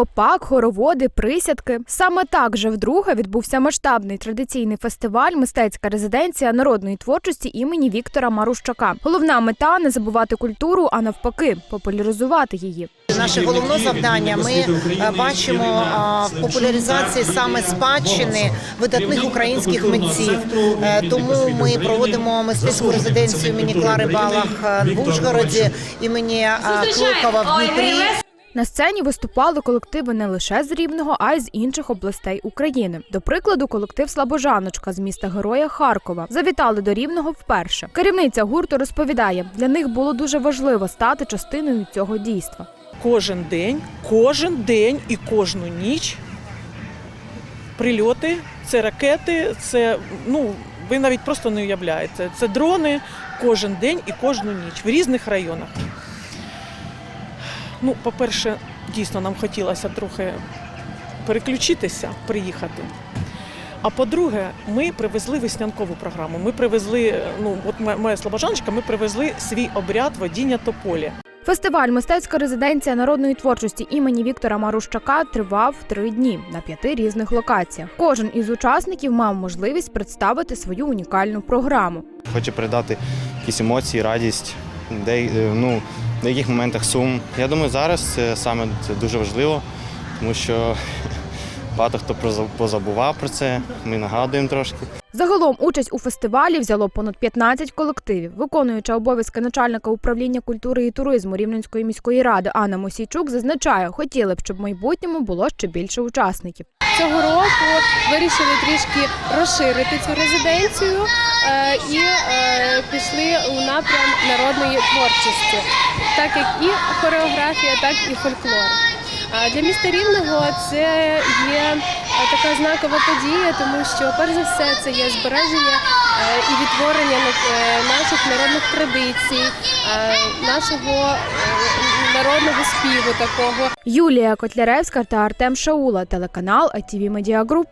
гопак, хороводи, присядки. Саме так же вдруге відбувся масштабний традиційний фестиваль Мистецька резиденція народної творчості імені Віктора Марущака. Головна мета не забувати культуру, а навпаки, популяризувати її. Наше головне завдання ми е, бачимо в популяризації саме спадщини видатних українських митців. Е, Тому ми проводимо мистецьку резиденцію імені Клари Балах е, в Ужгороді, імені е, Клокова в Дніпрі. На сцені виступали колективи не лише з Рівного, а й з інших областей України. До прикладу, колектив Слабожаночка з міста Героя Харкова завітали до Рівного вперше. Керівниця гурту розповідає, для них було дуже важливо стати частиною цього дійства. кожен день, кожен день і кожну ніч. Прильоти, це ракети, це ну ви навіть просто не уявляєте. Це дрони кожен день і кожну ніч в різних районах. Ну, по-перше, дійсно нам хотілося трохи переключитися, приїхати. А по-друге, ми привезли веснянкову програму. Ми привезли, ну от моя- моя слобожаночка, ми привезли свій обряд водіння тополі. Фестиваль Мистецька резиденція народної творчості імені Віктора Марущака тривав три дні на п'яти різних локаціях. Кожен із учасників мав можливість представити свою унікальну програму. Хочу передати якісь емоції, радість, де, е, ну, в деяких моментах сум. Я думаю, зараз це саме це дуже важливо, тому що багато хто позабував про це. Ми нагадуємо трошки. Загалом участь у фестивалі взяло понад 15 колективів. Виконуюча обов'язки начальника управління культури і туризму Рівненської міської ради Анна Мосійчук зазначає, хотіли б, щоб в майбутньому було ще більше учасників. Цього року вирішили трішки розширити цю резиденцію е, і е, пішли у напрям народної творчості, так як і хореографія, так і фольклор. Для міста Рівного це є е, така знакова подія, тому що перш за все це є збереження і відтворення наших народних традицій, нашого народного співу такого. Юлія Котляревська та Артем Шаула, телеканал ITV Media Group.